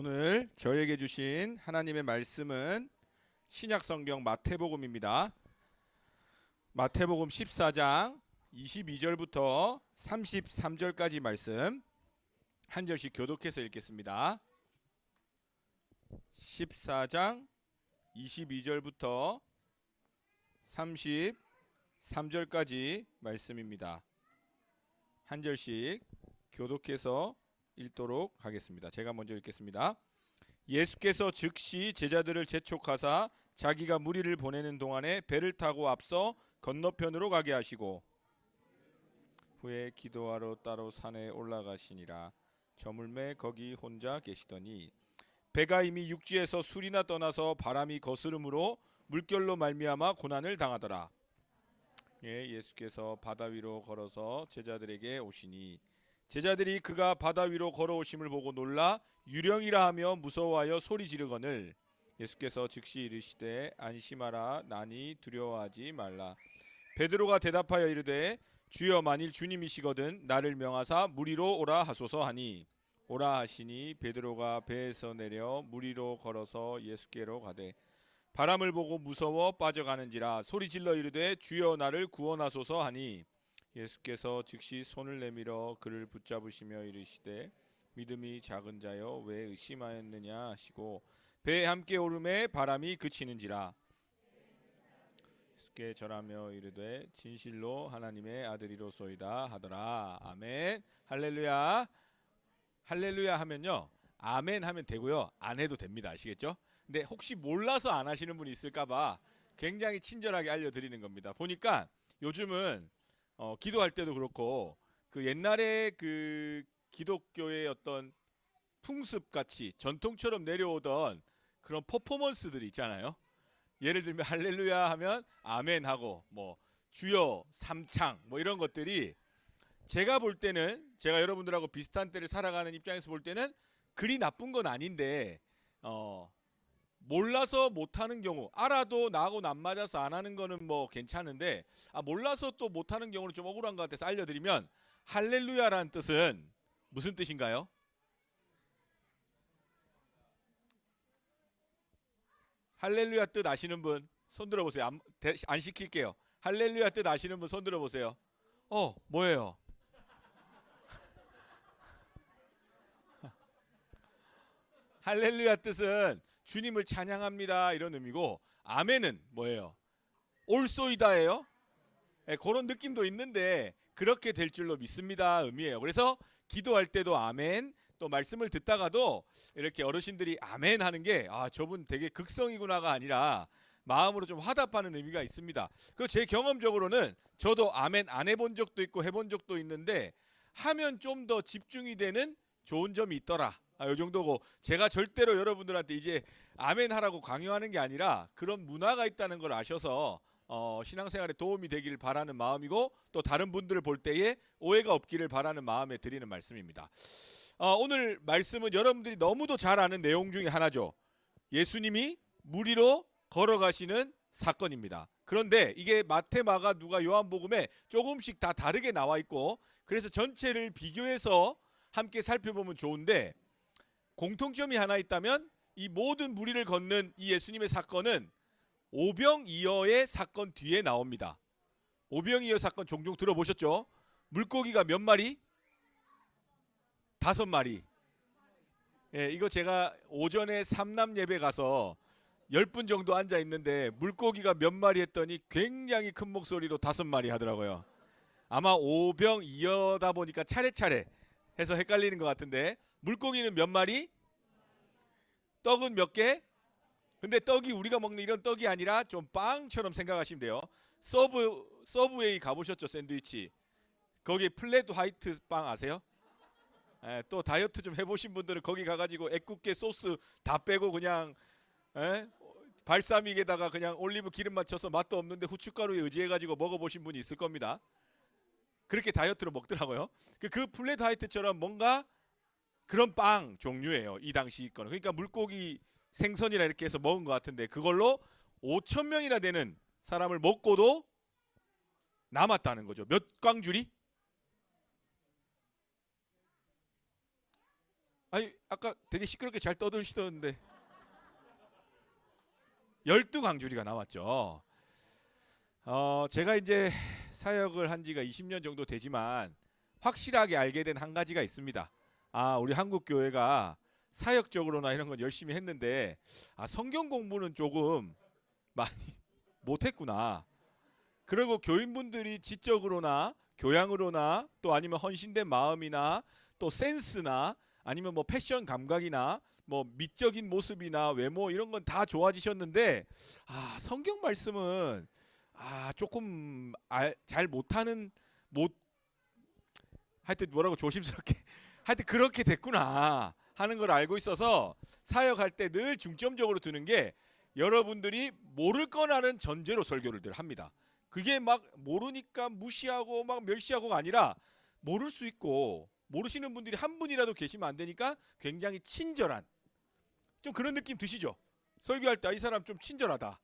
오늘 저에게 주신 하나님의 말씀은 신약 성경 마태복음입니다. 마태복음 14장 22절부터 33절까지 말씀 한 절씩 교독해서 읽겠습니다. 14장 22절부터 33절까지 말씀입니다. 한 절씩 교독해서 읽도록 하겠습니다. 제가 먼저 읽겠습니다. 예수께서 즉시 제자들을 재촉하사 자기가 무리를 보내는 동안에 배를 타고 앞서 건너편으로 가게 하시고 후에 기도하러 따로 산에 올라가시니라 저물매 거기 혼자 계시더니 배가 이미 육지에서 술이나 떠나서 바람이 거스름으로 물결로 말미암아 고난을 당하더라. 예, 예수께서 바다 위로 걸어서 제자들에게 오시니 제자들이 그가 바다 위로 걸어오심을 보고 놀라 유령이라 하며 무서워하여 소리 지르거늘 예수께서 즉시 이르시되 안심하라 나니 두려워하지 말라. 베드로가 대답하여 이르되 주여 만일 주님이시거든 나를 명하사 무리로 오라 하소서 하니. 오라 하시니 베드로가 배에서 내려 무리로 걸어서 예수께로 가되 바람을 보고 무서워 빠져가는지라 소리 질러 이르되 주여 나를 구원하소서 하니 예수께서 즉시 손을 내밀어 그를 붙잡으시며 이르시되 믿음이 작은 자여 왜 의심하였느냐 하시고 배에 함께 오름에 바람이 그치는지라. 예수께 절하며 이르되 진실로 하나님의 아들이로소이다 하더라. 아멘. 할렐루야. 할렐루야 하면요. 아멘 하면 되고요. 안 해도 됩니다. 아시겠죠? 근데 혹시 몰라서 안 하시는 분이 있을까봐 굉장히 친절하게 알려드리는 겁니다. 보니까 요즘은 어, 기도할 때도 그렇고 그 옛날에 그 기독교의 어떤 풍습 같이 전통처럼 내려오던 그런 퍼포먼스들이 있잖아요. 예를 들면 할렐루야 하면 아멘 하고 뭐 주여 삼창 뭐 이런 것들이 제가 볼 때는 제가 여러분들하고 비슷한 때를 살아가는 입장에서 볼 때는 그리 나쁜 건 아닌데 어 몰라서 못하는 경우 알아도 나하고 안 맞아서 안 하는 거는 뭐 괜찮은데 아 몰라서 또 못하는 경우는 좀 억울한 것 같아서 알려드리면 할렐루야라는 뜻은 무슨 뜻인가요? 할렐루야 뜻 아시는 분 손 들어 보세요. 안, 대- 안 시킬게요. 할렐루야 뜻 아시는 분 손 들어 보세요. 어 뭐예요? 할렐루야 뜻은 주님을 찬양합니다 이런 의미고 아멘은 뭐예요? 올소이다예요. 예, 그런 느낌도 있는데 그렇게 될 줄로 믿습니다 의미예요. 그래서 기도할 때도 아멘 또 말씀을 듣다가도 이렇게 어르신들이 아멘 하는 게 아 저분 되게 극성이구나가 아니라 마음으로 좀 화답하는 의미가 있습니다. 그리고 제 경험적으로는 저도 아멘 안 해본 적도 있고 해본 적도 있는데 하면 좀 더 집중이 되는 좋은 점이 있더라. 아, 요 정도고 제가 절대로 여러분들한테 이제 아멘 하라고 강요하는 게 아니라 그런 문화가 있다는 걸 아셔서 어, 신앙생활에 도움이 되기를 바라는 마음이고 또 다른 분들을 볼 때에 오해가 없기를 바라는 마음에 드리는 말씀입니다. 어, 오늘 말씀은 여러분들이 너무도 잘 아는 내용 중에 하나죠. 예수님이 무리로 걸어가시는 사건입니다. 그런데 이게 마태, 마가, 누가, 요한복음에 조금씩 다 다르게 나와 있고 그래서 전체를 비교해서 함께 살펴보면 좋은데 공통점이 하나 있다면 이 모든 무리를 걷는 이 예수님의 사건은 오병이어의 사건 뒤에 나옵니다. 오병이어 사건 종종 들어보셨죠? 물고기가 몇 마리? 다섯 마리. 예, 이거 제가 오전에 삼남 예배 가서 열 분 정도 앉아 있는데 물고기가 몇 마리 했더니 굉장히 큰 목소리로 다섯 마리 하더라고요. 아마 오병이어다 보니까 차례차례 해서 헷갈리는 것 같은데 물고기는 몇 마리? 떡은 몇 개? 근데 떡이 우리가 먹는 이런 떡이 아니라 좀 빵처럼 생각하시면 돼요. 서브 서브웨이 가보셨죠 샌드위치? 거기 플랫 화이트 빵 아세요? 예, 또 다이어트 좀 해보신 분들은 거기 가가지고 애국게 소스 다 빼고 그냥 예? 발사믹에다가 그냥 올리브 기름 맞춰서 맛도 없는데 후춧가루에 의지해가지고 먹어보신 분이 있을 겁니다. 그렇게 다이어트로 먹더라고요. 그, 그 플랫 화이트처럼 뭔가 그런 빵 종류예요. 이 당시 거는. 그러니까 물고기 생선이라 이렇게 해서 먹은 것 같은데 그걸로 5천 명이나 되는 사람을 먹고도 남았다는 거죠. 몇 광줄이? 아니 아까 되게 시끄럽게 잘 떠드시던데 열두 광주리가 나왔죠. 어, 제가 이제 사역을 한 지가 20년 정도 되지만 확실하게 알게 된 한 가지가 있습니다. 아, 우리 한국 교회가 사역적으로나 이런 건 열심히 했는데 아, 성경 공부는 조금 많이 못 했구나. 그리고 교인분들이 지적으로나 교양으로나 또 아니면 헌신된 마음이나 또 센스나 아니면 뭐 패션 감각이나 뭐 미적인 모습이나 외모 이런 건 다 좋아지셨는데 아 성경 말씀은 아 조금 알, 잘 못하는 못 하여튼 뭐라고 조심스럽게 하여튼 그렇게 됐구나 하는 걸 알고 있어서 사역할 때 늘 중점적으로 두는 게 여러분들이 모를 거라는 전제로 설교를 늘 합니다. 그게 막 모르니까 무시하고 막 멸시하고가 아니라 모를 수 있고 모르시는 분들이 한 분이라도 계시면 안 되니까 굉장히 친절한 좀 그런 느낌 드시죠? 설교할 때 이 사람 좀 친절하다.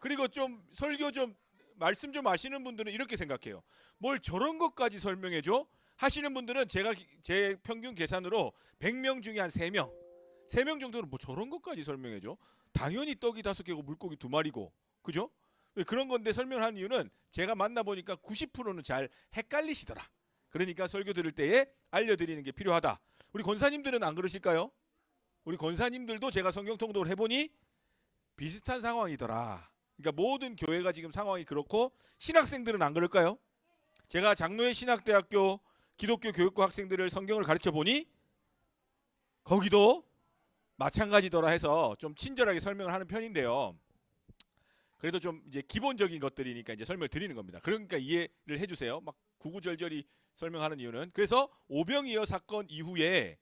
그리고 좀 설교 좀 말씀 좀 아시는 분들은 이렇게 생각해요. 뭘 저런 것까지 설명해 줘? 하시는 분들은 제가 기- 제 평균 계산으로 100명 중에 한 3명. 3명 정도는 뭐 저런 것까지 설명해 줘? 당연히 떡이 다섯 개고 물고기 두 마리고. 그죠? 왜 그런 건데 설명하는 이유는 제가 만나 보니까 90%는 잘 헷갈리시더라. 그러니까 설교 들을 때에 알려 드리는 게 필요하다. 우리 권사님들은 안 그러실까요? 우리 권사님들도 제가 성경 통독을 해 보니 비슷한 상황이더라. 그러니까 모든 교회가 지금 상황이 그렇고 신학생들은 안 그럴까요? 제가 장로의 신학대학교 기독교 교육과 학생들을 성경을 가르쳐 보니 거기도 마찬가지더라 해서 좀 친절하게 설명을 하는 편인데요. 그래도 좀 이제 기본적인 것들이니까 이제 설명을 드리는 겁니다. 그러니까 이해를 해주세요. 막 구구절절히 설명하는 이유는 그래서 오병이어 사건 이후에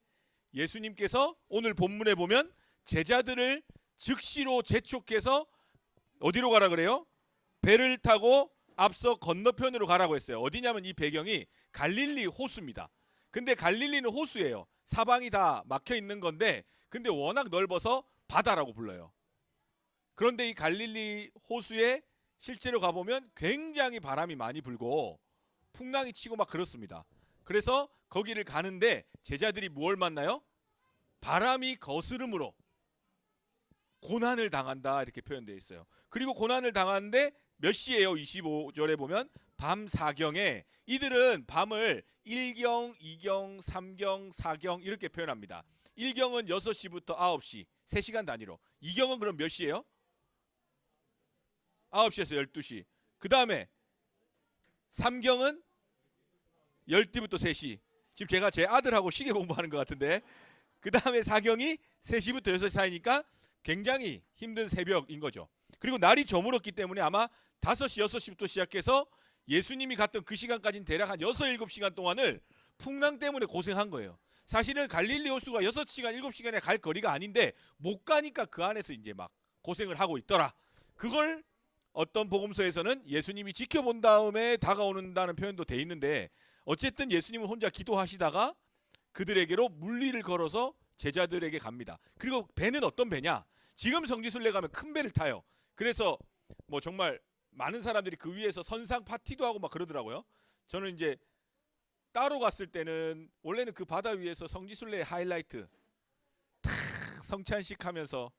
예수님께서 오늘 본문에 보면 제자들을 즉시로 재촉해서 어디로 가라 그래요? 배를 타고 앞서 건너편으로 가라고 했어요. 어디냐면 이 배경이 갈릴리 호수입니다. 근데 갈릴리는 호수예요. 사방이 다 막혀 있는 건데 근데 워낙 넓어서 바다라고 불러요. 그런데 이 갈릴리 호수에 실제로 가보면 굉장히 바람이 많이 불고 풍랑이 치고 막 그렇습니다. 그래서 거기를 가는데 제자들이 무엇을 만나요? 바람이 거스름으로 고난을 당한다 이렇게 표현되어 있어요. 그리고 고난을 당하는데 몇 시예요? 25절에 보면 밤 4경에 이들은 밤을 1경, 2경, 3경, 4경 이렇게 표현합니다. 1경은 6시부터 9시 3시간 단위로 2경은 그럼 몇 시예요? 9시에서 12시. 그 다음에 3경은 12부터 3시. 지금 제가 제 아들하고 시계 공부하는 것 같은데 그 다음에 4경이 3시부터 6시 사이니까 굉장히 힘든 새벽인 거죠. 그리고 날이 저물었기 때문에 아마 5시, 6시부터 시작해서 예수님이 갔던 그 시간까지는 대략 한 6, 7시간 동안을 풍랑 때문에 고생한 거예요. 사실은 갈릴리 호수가 6시간, 7시간에 갈 거리가 아닌데 못 가니까 그 안에서 이제 막 고생을 하고 있더라. 그걸 어떤 복음서에서는 예수님이 지켜본 다음에 다가오는다는 표현도 돼 있는데 어쨌든 예수님은 혼자 기도하시다가 그들에게로 물리를 걸어서 제자들에게 갑니다. 그리고 배는 어떤 배냐? 지금 성지순례 가면 큰 배를 타요. 그래서 뭐 정말 많은 사람들이 그 위에서 선상 파티도 하고 막 그러더라고요. 저는 이제 따로 갔을 때는 원래는 그 바다 위에서 성지순례 하이라이트 탁 성찬식 하면서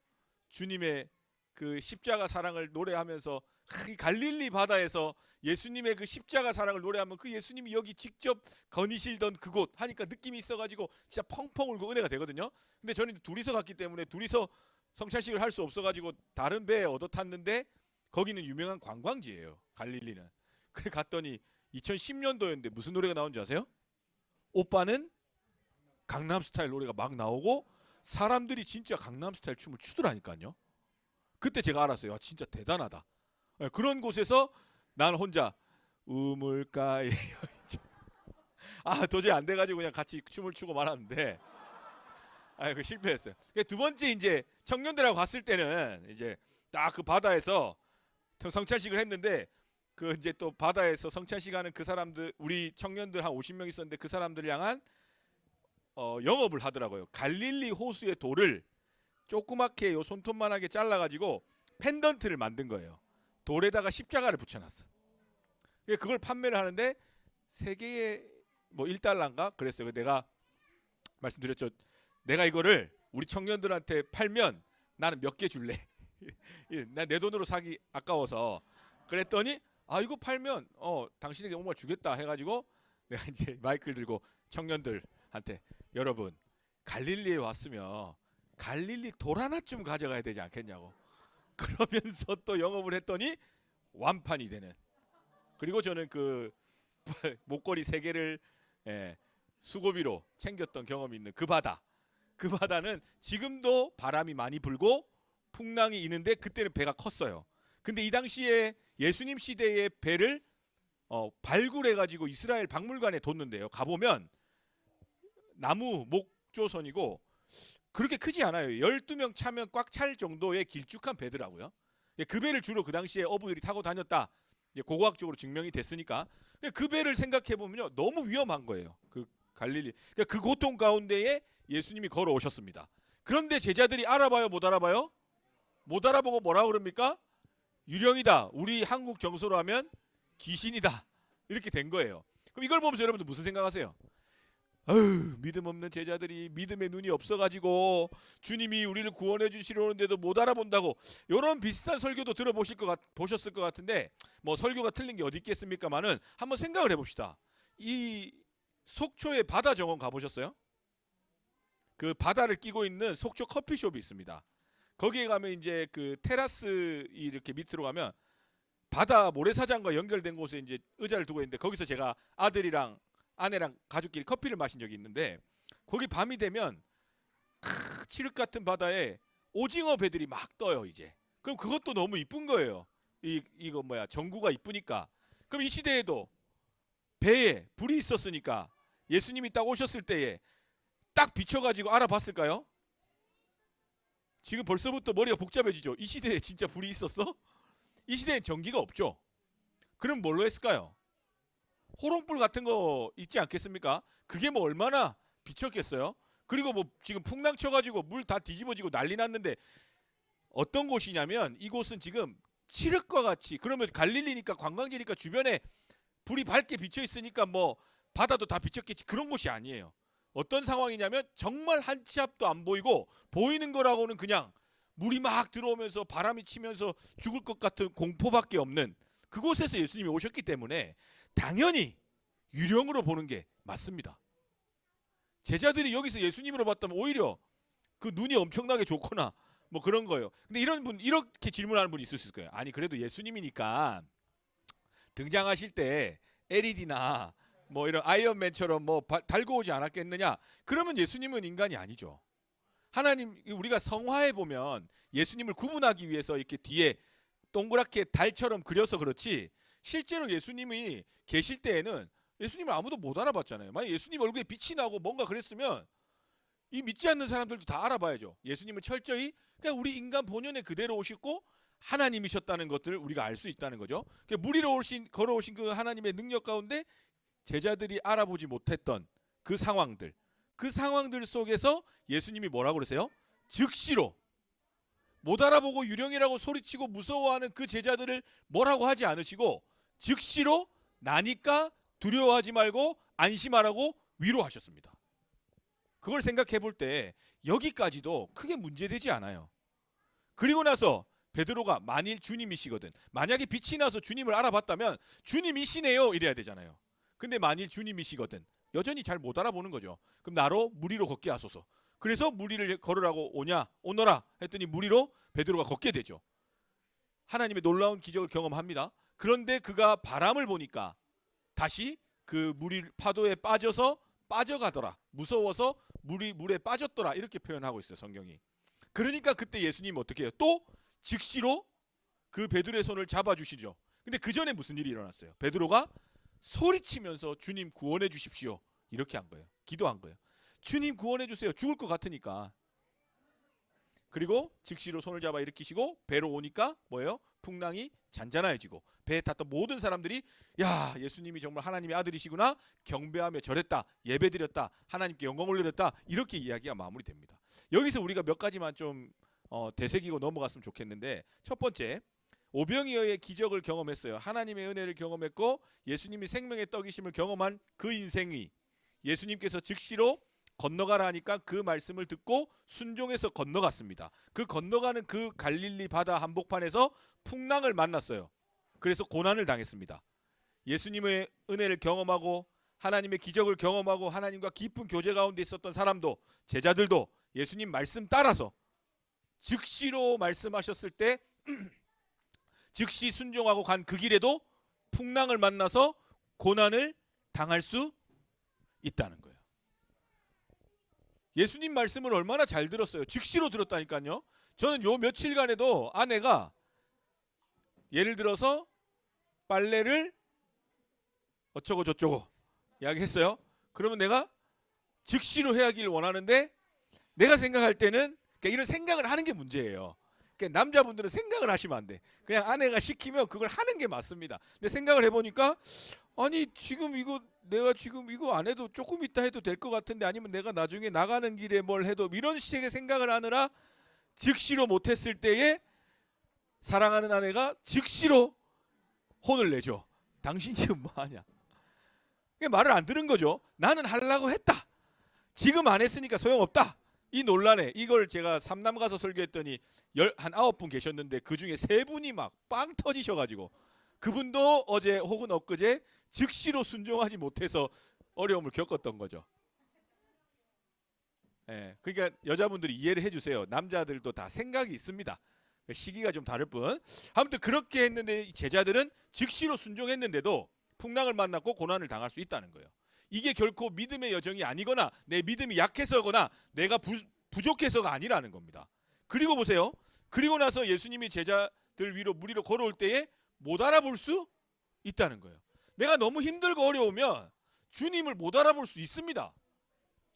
주님의 그 십자가 사랑을 노래하면서 이 갈릴리 바다에서 예수님의 그 십자가 사랑을 노래하면 그 예수님이 여기 직접 거니실던 그곳 하니까 느낌이 있어가지고 진짜 펑펑 울고 은혜가 되거든요. 근데 저는 둘이서 갔기 때문에 둘이서 성찬식을 할 수 없어가지고 다른 배에 얻어 탔는데 거기는 유명한 관광지예요. 갈릴리는. 그래 갔더니 2010년도였는데 무슨 노래가 나온지 아세요? 오빠는 강남 스타일 노래가 막 나오고 사람들이 진짜 강남 스타일 춤을 추더라니까요. 그때 제가 알았어요. 아, 진짜 대단하다. 예, 그런 곳에서 난 혼자 우물가에 아 도저히 안 돼가지고 그냥 같이 춤을 추고 말았는데 아그 실패했어요. 그두 번째 이제 청년들하고 갔을 때는 이제 딱 그 바다에서 성찬식을 했는데 그 이제 또 바다에서 성찬식 하는 그 사람들 우리 청년들 한 50명 있었는데 그 사람들 향한 어, 영업을 하더라고요. 갈릴리 호수의 돌을 조그맣게 요 손톱만하게 잘라가지고 펜던트를 만든 거예요. 돌에다가 십자가를 붙여놨어. 그걸 판매를 하는데 세 개에 뭐 1달러인가 그랬어요. 내가 말씀드렸죠. 내가 이거를 우리 청년들한테 팔면 나는 몇 개 줄래. 나 내 돈으로 사기 아까워서 그랬더니 아 이거 팔면 어 당신에게 정말 주겠다 해가지고 내가 이제 마이크를 들고 청년들한테 여러분 갈릴리에 왔으면 갈릴리 돌 하나 좀 가져가야 되지 않겠냐고. 그러면서 또 영업을 했더니 완판이 되는. 그리고 저는 그 목걸이 세 개를 예, 수고비로 챙겼던 경험이 있는 그 바다 그 바다는 지금도 바람이 많이 불고 풍랑이 있는데 그때는 배가 컸어요. 근데 이 당시에 예수님 시대의 배를 어, 발굴해 가지고 이스라엘 박물관에 뒀는데요. 가 보면 나무 목조선이고 그렇게 크지 않아요. 12명 차면 꽉 찰 정도의 길쭉한 배더라고요. 예, 그 배를 주로 그 당시에 어부들이 타고 다녔다. 고고학적으로 증명이 됐으니까 그 배를 생각해 보면요. 너무 위험한 거예요. 그 갈릴리. 그러니까 그 고통 가운데에 예수님이 걸어오셨습니다. 그런데 제자들이 알아봐요, 못 알아봐요? 못 알아보고 뭐라 그럽니까? 유령이다. 우리 한국 정서로 하면 귀신이다. 이렇게 된 거예요. 그럼 이걸 보면서 여러분들 무슨 생각하세요? 아유, 믿음 없는 제자들이 믿음의 눈이 없어가지고 주님이 우리를 구원해 주시려는데도 못 알아본다고 이런 비슷한 설교도 들어보실 것 같, 보셨을 것 같은데 뭐 설교가 틀린 게 어디 있겠습니까만은 한번 생각을 해봅시다. 이 속초의 바다 정원 가보셨어요? 그 바다를 끼고 있는 속초 커피숍이 있습니다. 거기에 가면 이제 그 테라스 이렇게 밑으로 가면 바다 모래사장과 연결된 곳에 이제 의자를 두고 있는데 거기서 제가 아들이랑 아내랑 가족끼리 커피를 마신 적이 있는데 거기 밤이 되면 크, 칠흑 같은 바다에 오징어 배들이 막 떠요 이제. 그럼 그것도 너무 이쁜 거예요. 이 이거 뭐야 전구가 이쁘니까. 그럼 이 시대에도 배에 불이 있었으니까 예수님이 딱 오셨을 때에 딱 비춰가지고 알아봤을까요? 지금 벌써부터 머리가 복잡해지죠. 이 시대에 진짜 불이 있었어? 이 시대엔 전기가 없죠. 그럼 뭘로 했을까요? 호롱불 같은 거 있지 않겠습니까? 그게 뭐 얼마나 비쳤겠어요? 그리고 뭐 지금 풍랑 쳐가지고 물 다 뒤집어지고 난리 났는데 어떤 곳이냐면 이곳은 지금 칠흑과 같이 그러면 갈릴리니까 관광지니까 주변에 불이 밝게 비쳐 있으니까 뭐 바다도 다 비쳤겠지 그런 곳이 아니에요. 어떤 상황이냐면 정말 한 치 앞도 안 보이고 보이는 거라고는 그냥 물이 막 들어오면서 바람이 치면서 죽을 것 같은 공포밖에 없는 그곳에서 예수님이 오셨기 때문에 당연히 유령으로 보는 게 맞습니다. 제자들이 여기서 예수님으로 봤다면 오히려 그 눈이 엄청나게 좋거나 뭐 그런 거예요. 근데 이런 분 이렇게 질문하는 분이 있을 수 있을 거예요. 아니 그래도 예수님이니까 등장하실 때 LED나 뭐 이런 아이언맨처럼 뭐 바- 달고 오지 않았겠느냐? 그러면 예수님은 인간이 아니죠. 하나님 우리가 성화에 보면 예수님을 구분하기 위해서 이렇게 뒤에 동그랗게 달처럼 그려서 그렇지 실제로 예수님이 계실 때에는 예수님을 아무도 못 알아봤잖아요. 만약 예수님 얼굴에 빛이 나고 뭔가 그랬으면 이 믿지 않는 사람들도 다 알아봐야죠. 예수님은 철저히 그냥 우리 인간 본연의 그대로 오셨고 하나님이셨다는 것들을 우리가 알 수 있다는 거죠. 그러니까 물 위로 오신 걸어오신 그 하나님의 능력 가운데 제자들이 알아보지 못했던 그 상황들, 그 상황들 속에서 예수님이 뭐라고 그러세요? 즉시로 못 알아보고 유령이라고 소리치고 무서워하는 그 제자들을 뭐라고 하지 않으시고 즉시로 나니까 두려워하지 말고 안심하라고 위로하셨습니다. 그걸 생각해 볼 때 여기까지도 크게 문제되지 않아요. 그리고 나서 베드로가 만일 주님이시거든. 만약에 빛이 나서 주님을 알아봤다면 주님이시네요 이래야 되잖아요. 근데 만일 주님이시거든. 여전히 잘 못 알아보는 거죠. 그럼 나로 물 위로 걷게 하소서. 그래서 물 위를 걸으라고 오냐 오너라 했더니 물 위로 베드로가 걷게 되죠. 하나님의 놀라운 기적을 경험합니다. 그런데 그가 바람을 보니까 다시 그 물이 파도에 빠져서 빠져가더라. 무서워서 물이 물에 빠졌더라. 이렇게 표현하고 있어요, 성경이. 그러니까 그때 예수님 어떻게 해요? 또 즉시로 그 베드로의 손을 잡아 주시죠. 근데 그 전에 무슨 일이 일어났어요? 베드로가 소리치면서 주님 구원해 주십시오. 이렇게 한 거예요. 기도한 거예요. 주님 구원해 주세요. 죽을 것 같으니까. 그리고 즉시로 손을 잡아 일으키시고 배로 오니까 뭐예요? 풍랑이 잔잔해지고 배에 탔던 모든 사람들이 야 예수님이 정말 하나님의 아들이시구나 경배하며 절했다 예배드렸다 하나님께 영광 올려드렸다 이렇게 이야기가 마무리됩니다. 여기서 우리가 몇 가지만 좀 어, 되새기고 넘어갔으면 좋겠는데 첫 번째 오병이어의 기적을 경험했어요. 하나님의 은혜를 경험했고 예수님이 생명의 떡이심을 경험한 그 인생이 예수님께서 즉시로 건너가라 하니까 그 말씀을 듣고 순종해서 건너갔습니다. 그 건너가는 그 갈릴리 바다 한복판에서 풍랑을 만났어요. 그래서 고난을 당했습니다. 예수님의 은혜를 경험하고 하나님의 기적을 경험하고 하나님과 깊은 교제 가운데 있었던 사람도 제자들도 예수님 말씀 따라서 즉시로 말씀하셨을 때 즉시 순종하고 간 그 길에도 풍랑을 만나서 고난을 당할 수 있다는 거예요. 예수님 말씀을 얼마나 잘 들었어요. 즉시로 들었다니까요. 저는 요 며칠간에도 아내가 예를 들어서 빨래를 어쩌고 저쩌고 이야기했어요. 그러면 내가 즉시로 해야기를 원하는데 내가 생각할 때는 그러니까 이런 생각을 하는 게 문제예요. 그러니까 남자분들은 생각을 하시면 안 돼. 그냥 아내가 시키면 그걸 하는 게 맞습니다. 근데 생각을 해보니까 아니 지금 이거 내가 지금 이거 안 해도 조금 있다 해도 될 것 같은데 아니면 내가 나중에 나가는 길에 뭘 해도 이런 식의 생각을 하느라 즉시로 못했을 때에 사랑하는 아내가 즉시로 혼을 내죠. 당신 지금 뭐 하냐? 말을 안 들은 거죠. 나는 하려고 했다. 지금 안 했으니까 소용없다. 이 논란에 이걸 제가 삼남 가서 설교했더니 열, 한 아홉 분 계셨는데 그 중에 세 분이 막 빵 터지셔가지고 그분도 어제 혹은 엊그제 즉시로 순종하지 못해서 어려움을 겪었던 거죠. 예, 그러니까 여자분들이 이해를 해주세요. 남자들도 다 생각이 있습니다. 그 시기가 좀 다를 뿐. 아무튼 그렇게 했는데 이 제자들은 즉시로 순종했는데도 풍랑을 만났고 고난을 당할 수 있다는 거예요. 이게 결코 믿음의 여정이 아니거나 내 믿음이 약해서거나 내가 부, 부족해서가 아니라는 겁니다. 그리고 보세요. 그리고 나서 예수님이 제자들 위로 물 위로 걸어올 때에 못 알아볼 수 있다는 거예요. 내가 너무 힘들고 어려우면 주님을 못 알아볼 수 있습니다.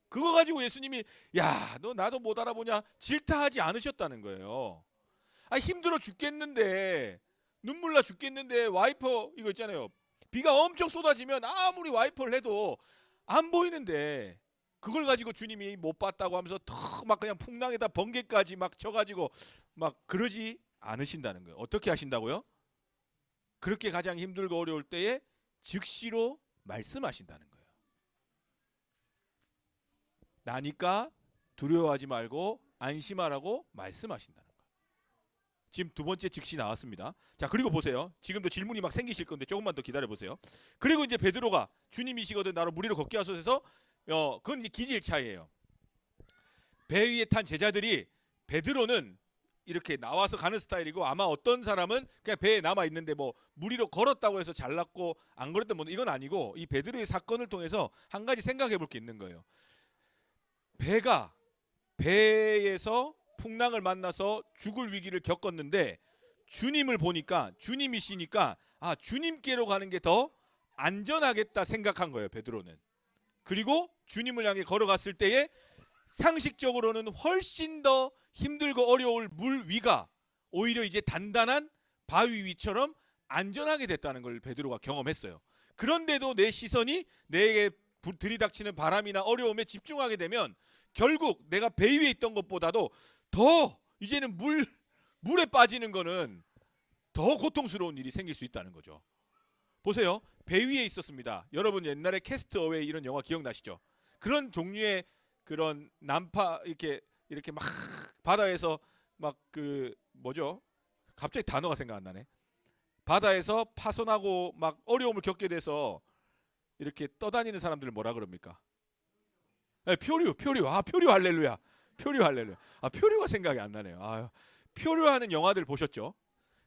그거 가지고 예수님이 야, 너 나도 못 알아보냐 질타하지 않으셨다는 거예요. 아 힘들어 죽겠는데 눈물 나 죽겠는데 와이퍼 이거 있잖아요. 비가 엄청 쏟아지면 아무리 와이퍼를 해도 안 보이는데 그걸 가지고 주님이 못 봤다고 하면서 턱막 그냥 풍랑에다 번개까지 막 쳐가지고 막 그러지 않으신다는 거예요. 어떻게 하신다고요? 그렇게 가장 힘들고 어려울 때에 즉시로 말씀하신다는 거예요. 나니까 두려워하지 말고 안심하라고 말씀하신다는 거예요. 지금 두 번째 즉시 나왔습니다. 자 그리고 보세요. 지금도 질문이 막 생기실 건데 조금만 더 기다려 보세요. 그리고 이제 베드로가 주님이시거든 나로 무리로 걷게 하소서 어 그건 이제 기질 차이예요. 배 위에 탄 제자들이 베드로는 이렇게 나와서 가는 스타일이고 아마 어떤 사람은 그냥 배에 남아 있는데 뭐 무리로 걸었다고 해서 잘났고 안 걸었던 분 이건 아니고 이 베드로의 사건을 통해서 한 가지 생각해 볼 게 있는 거예요. 배가 배에서 풍랑을 만나서 죽을 위기를 겪었는데 주님을 보니까 주님이시니까 아 주님께로 가는 게 더 안전하겠다 생각한 거예요 베드로는 그리고 주님을 향해 걸어갔을 때에 상식적으로는 훨씬 더 힘들고 어려울 물 위가 오히려 이제 단단한 바위 위처럼 안전하게 됐다는 걸 베드로가 경험했어요. 그런데도 내 시선이 내게 부- 들이닥치는 바람이나 어려움에 집중하게 되면 결국 내가 배 위에 있던 것보다도 더 이제는 물 물에 빠지는 거는 더 고통스러운 일이 생길 수 있다는 거죠. 보세요. 배 위에 있었습니다. 여러분 옛날에 캐스트 어웨이 이런 영화 기억나시죠? 그런 종류의 그런 난파 이렇게 이렇게 막 바다에서 막 그 뭐죠? 갑자기 단어가 생각 안 나네. 바다에서 파손하고 막 어려움을 겪게 돼서 이렇게 떠다니는 사람들을 뭐라 그럽니까? 네, 표류, 표류. 아, 표류 할렐루야. 표류 할렐루야. 아, 표류가 생각이 안 나네요. 아, 표류하는 영화들 보셨죠?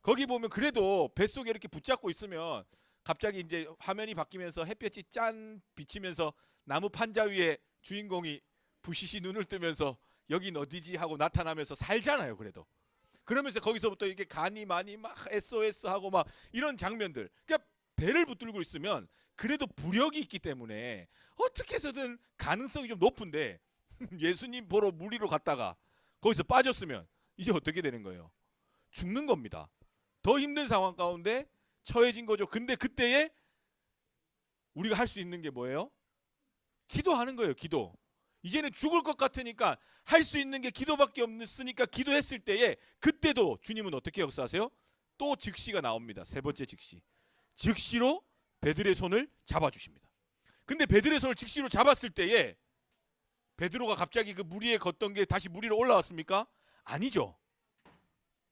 거기 보면 그래도 뱃속에 이렇게 붙잡고 있으면 갑자기 이제 화면이 바뀌면서 햇볕이 짠 비치면서 나무 판자 위에 주인공이 부시시 눈을 뜨면서 여긴 어디지 하고 나타나면서 살잖아요. 그래도 그러면서 거기서부터 이게 간이 많이 막 SOS 하고 막 이런 장면들. 그러니까 배를 붙들고 있으면 그래도 부력이 있기 때문에 어떻게 해서든 가능성이 좀 높은데 예수님 보러 물 위로 갔다가 거기서 빠졌으면 이제 어떻게 되는 거예요? 죽는 겁니다. 더 힘든 상황 가운데 처해진 거죠. 근데 그때에 우리가 할 수 있는 게 뭐예요? 기도하는 거예요. 기도. 이제는 죽을 것 같으니까 할 수 있는 게 기도밖에 없으니까 기도했을 때에 그때도 주님은 어떻게 역사하세요? 또 즉시가 나옵니다. 세 번째 즉시. 즉시로 베드로의 손을 잡아 주십니다. 근데 베드로의 손을 즉시로 잡았을 때에 베드로가 갑자기 그물 위에 걷던 게 다시 물 위로 올라왔습니까? 아니죠.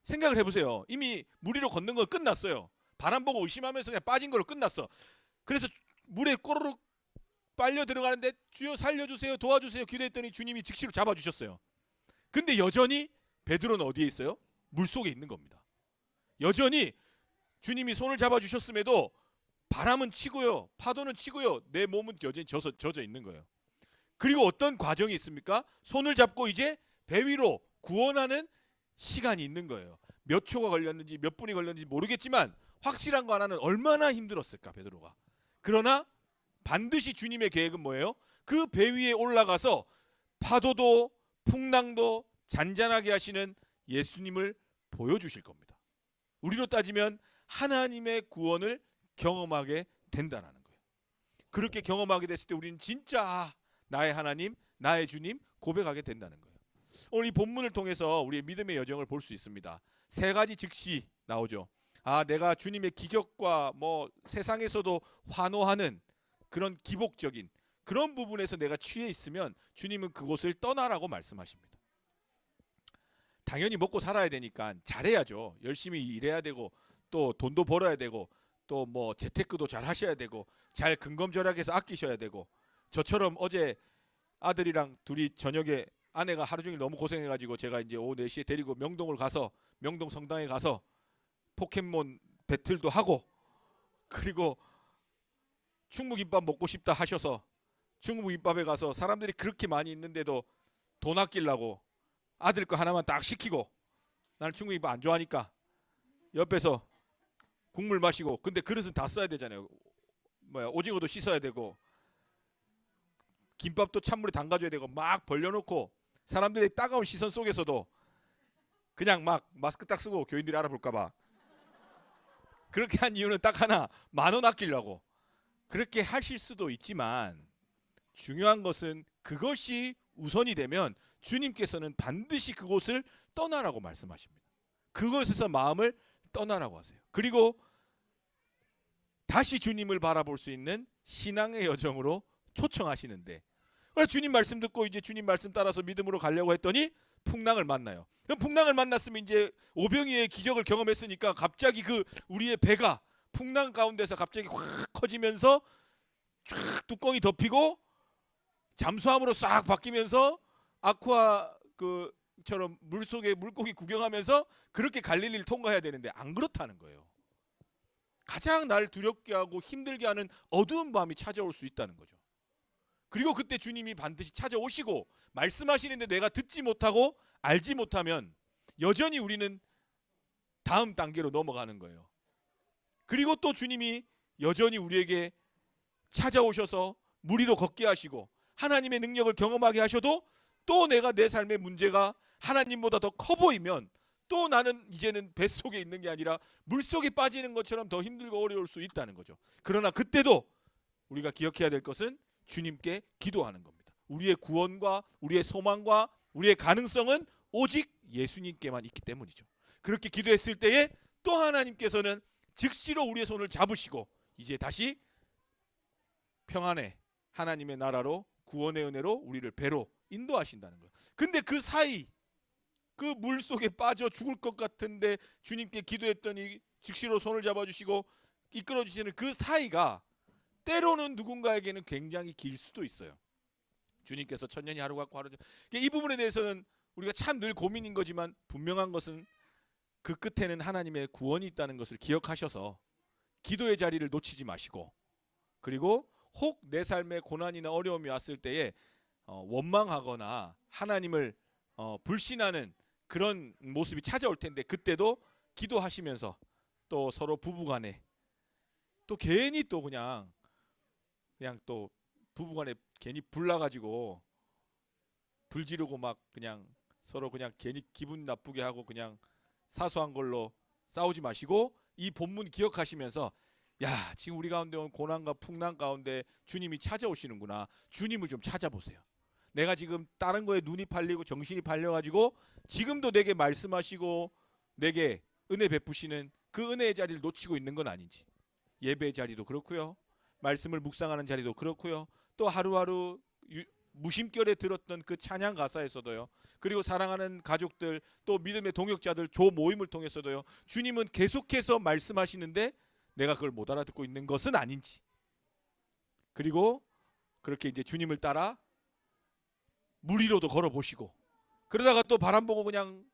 생각을 해보세요. 이미 물 위로 걷는 건 끝났어요. 바람 보고 의심하면서 그냥 빠진 걸로 끝났어. 그래서 물에 꼬르륵 빨려 들어가는데 주여 살려주세요 도와주세요 기도했더니 주님이 즉시로 잡아주셨어요. 근데 여전히 베드로는 어디에 있어요? 물 속에 있는 겁니다. 여전히 주님이 손을 잡아주셨음에도 바람은 치고요 파도는 치고요 내 몸은 여전히 젖어, 젖어 있는 거예요. 그리고 어떤 과정이 있습니까? 손을 잡고 이제 배 위로 구원하는 시간이 있는 거예요. 몇 초가 걸렸는지 몇 분이 걸렸는지 모르겠지만 확실한 거 하나는 얼마나 힘들었을까 베드로가. 그러나 반드시 주님의 계획은 뭐예요? 그 배 위에 올라가서 파도도 풍랑도 잔잔하게 하시는 예수님을 보여주실 겁니다. 우리로 따지면 하나님의 구원을 경험하게 된다는 거예요. 그렇게 경험하게 됐을 때 우리는 진짜 아, 나의 하나님, 나의 주님 고백하게 된다는 거예요. 오늘 이 본문을 통해서 우리의 믿음의 여정을 볼 수 있습니다. 세 가지 즉시 나오죠. 아, 내가 주님의 기적과 뭐 세상에서도 환호하는 그런 기복적인 그런 부분에서 내가 취해 있으면 주님은 그곳을 떠나라고 말씀하십니다. 당연히 먹고 살아야 되니까 잘해야죠. 열심히 일해야 되고 또 돈도 벌어야 되고 또 뭐 재테크도 잘 하셔야 되고 잘 근검절약해서 아끼셔야 되고 저처럼 어제 아들이랑 둘이 저녁에 아내가 하루 종일 너무 고생해가지고 제가 이제 오후 4시에 데리고 명동을 가서 명동 성당에 가서 포켓몬 배틀도 하고 그리고 충무김밥 먹고 싶다 하셔서 충무김밥에 가서 사람들이 그렇게 많이 있는데도 돈 아끼려고 아들 거 하나만 딱 시키고 나는 충무김밥 안 좋아하니까 옆에서 국물 마시고 근데 그릇은 다 써야 되잖아요. 뭐야 오징어도 씻어야 되고 김밥도 찬물에 담가줘야 되고 막 벌려놓고 사람들의 따가운 시선 속에서도 그냥 막 마스크 딱 쓰고 교인들이 알아볼까봐 그렇게 한 이유는 딱 하나 만 원 아끼려고 그렇게 하실 수도 있지만 중요한 것은 그것이 우선이 되면 주님께서는 반드시 그곳을 떠나라고 말씀하십니다. 그것에서 마음을 떠나라고 하세요. 그리고 다시 주님을 바라볼 수 있는 신앙의 여정으로 초청하시는데 주님 말씀 듣고 이제 주님 말씀 따라서 믿음으로 가려고 했더니 풍랑을 만나요. 그럼 풍랑을 만났으면 이제 오병이의 기적을 경험했으니까 갑자기 그 우리의 배가 풍랑 가운데서 갑자기 확 커지면서 쫙 뚜껑이 덮이고 잠수함으로 싹 바뀌면서 아쿠아 그처럼 물 속에 물고기 구경하면서 그렇게 갈릴리를 통과해야 되는데 안 그렇다는 거예요. 가장 날 두렵게 하고 힘들게 하는 어두운 밤이 찾아올 수 있다는 거죠. 그리고 그때 주님이 반드시 찾아오시고 말씀하시는데 내가 듣지 못하고 알지 못하면 여전히 우리는 다음 단계로 넘어가는 거예요. 그리고 또 주님이 여전히 우리에게 찾아오셔서 물 위로 걷게 하시고 하나님의 능력을 경험하게 하셔도 또 내가 내 삶의 문제가 하나님보다 더 커 보이면 또 나는 이제는 뱃속에 있는 게 아니라 물속에 빠지는 것처럼 더 힘들고 어려울 수 있다는 거죠. 그러나 그때도 우리가 기억해야 될 것은 주님께 기도하는 겁니다. 우리의 구원과 우리의 소망과 우리의 가능성은 오직 예수님께만 있기 때문이죠. 그렇게 기도했을 때에 또 하나님께서는 즉시로 우리의 손을 잡으시고 이제 다시 평안의 하나님의 나라로 구원의 은혜로 우리를 배로 인도하신다는 거예요. 근데 그 사이 그 물 속에 빠져 죽을 것 같은데 주님께 기도했더니 즉시로 손을 잡아주시고 이끌어 주시는 그 사이가 때로는 누군가에게는 굉장히 길 수도 있어요. 주님께서 천년이 하루 같고 하루 이 부분에 대해서는 우리가 참 늘 고민인 거지만 분명한 것은 그 끝에는 하나님의 구원이 있다는 것을 기억하셔서 기도의 자리를 놓치지 마시고 그리고 혹 내 삶에 고난이나 어려움이 왔을 때에 어, 원망하거나 하나님을 어, 불신하는 그런 모습이 찾아올 텐데 그때도 기도하시면서 또 서로 부부간에 또 괜히 또 그냥 그냥 또 부부간에 괜히 불나가지고 불 지르고 막 그냥 서로 그냥 괜히 기분 나쁘게 하고 그냥 사소한 걸로 싸우지 마시고 이 본문 기억하시면서 야 지금 우리 가운데 온 고난과 풍랑 가운데 주님이 찾아오시는구나. 주님을 좀 찾아보세요. 내가 지금 다른 거에 눈이 팔리고 정신이 팔려가지고 지금도 내게 말씀하시고 내게 은혜 베푸시는 그 은혜의 자리를 놓치고 있는 건 아닌지. 예배의 자리도 그렇고요 말씀을 묵상하는 자리도 그렇고요 또 하루하루 유- 무심결에 들었던 그 찬양 가사에서도요. 그리고 사랑하는 가족들 또 믿음의 동역자들 조 모임을 통해서도요. 주님은 계속해서 말씀하시는데 내가 그걸 못 알아듣고 있는 것은 아닌지. 그리고 그렇게 이제 주님을 따라 물 위로도 걸어 보시고 그러다가 또 바람 보고 그냥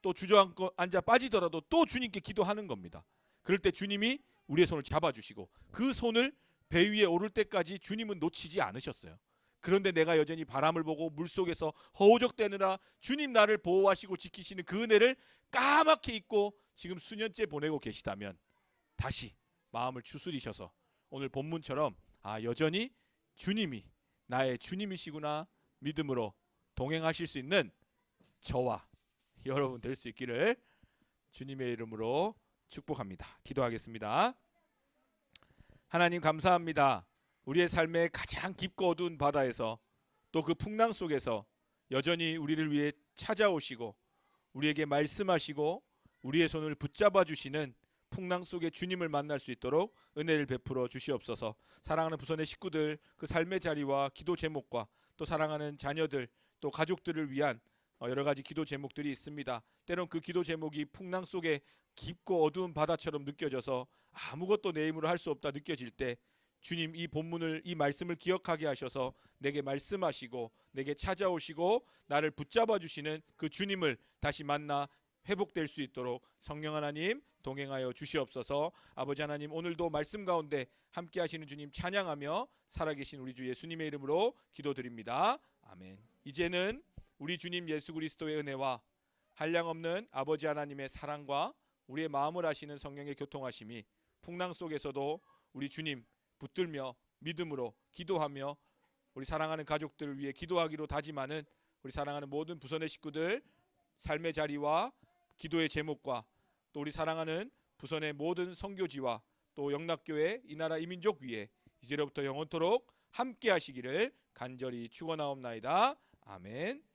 또 주저앉고 앉아 빠지더라도 또 주님께 기도하는 겁니다. 그럴 때 주님이 우리의 손을 잡아주시고 그 손을 배 위에 오를 때까지 주님은 놓치지 않으셨어요. 그런데 내가 여전히 바람을 보고 물 속에서 허우적대느라 주님 나를 보호하시고 지키시는 그 은혜를 까맣게 잊고 지금 수년째 보내고 계시다면 다시 마음을 추스리셔서 오늘 본문처럼 아 여전히 주님이 나의 주님이시구나 믿음으로 동행하실 수 있는 저와 여러분 될 수 있기를 주님의 이름으로 축복합니다. 기도하겠습니다. 하나님 감사합니다. 우리의 삶의 가장 깊고 어두운 바다에서 또 그 풍랑 속에서 여전히 우리를 위해 찾아오시고 우리에게 말씀하시고 우리의 손을 붙잡아 주시는 풍랑 속에 주님을 만날 수 있도록 은혜를 베풀어 주시옵소서. 사랑하는 부선의 식구들 그 삶의 자리와 기도 제목과 또 사랑하는 자녀들 또 가족들을 위한 어, 여러 가지 기도 제목들이 있습니다. 때론 그 기도 제목이 풍랑 속에 깊고 어두운 바다처럼 느껴져서 아무것도 내 힘으로 할 수 없다 느껴질 때 주님 이 본문을 이 말씀을 기억하게 하셔서 내게 말씀하시고 내게 찾아오시고 나를 붙잡아 주시는 그 주님을 다시 만나 회복될 수 있도록 성령 하나님 동행하여 주시옵소서. 아버지 하나님 오늘도 말씀 가운데 함께 하시는 주님 찬양하며 살아계신 우리 주 예수님의 이름으로 기도드립니다. 아멘. 이제는 우리 주님 예수 그리스도의 은혜와 한량없는 아버지 하나님의 사랑과 우리의 마음을 아시는 성령의 교통하심이 풍랑 속에서도 우리 주님 붙들며 믿음으로 기도하며 우리 사랑하는 가족들을 위해 기도하기로 다짐하는 우리 사랑하는 모든 부선의 식구들 삶의 자리와 기도의 제목과 또 우리 사랑하는 부선의 모든 선교지와 또 영락교회 이 나라 이민족 위에 이제로부터 영원토록 함께 하시기를 간절히 축원하옵나이다. 아멘.